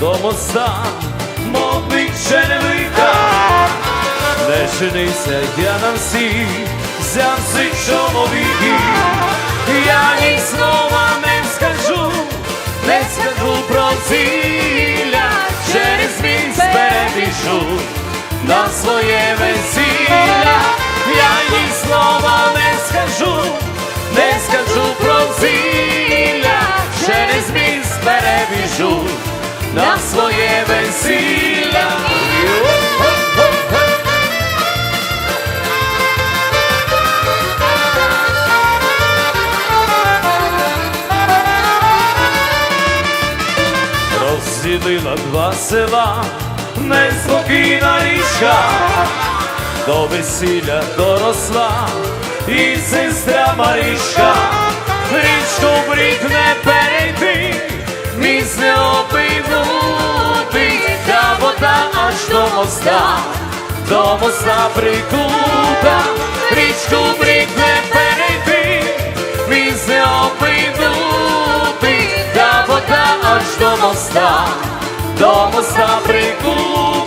до моста, мов бік черевика, не женися, я на всіх, взяв цих чоловіків, я ні слова не скажу, не скажу про зілля, через міст перебіжу на своє весілля, перебіжу на своє весілля. Розділила два села, неспокійна річка, до весілля доросла і сестра Марічка, річку брід не та вода аж до моста, до моста прикута, річку брід не перейти, міст не опинути, та вода аж до моста, до моста прикута.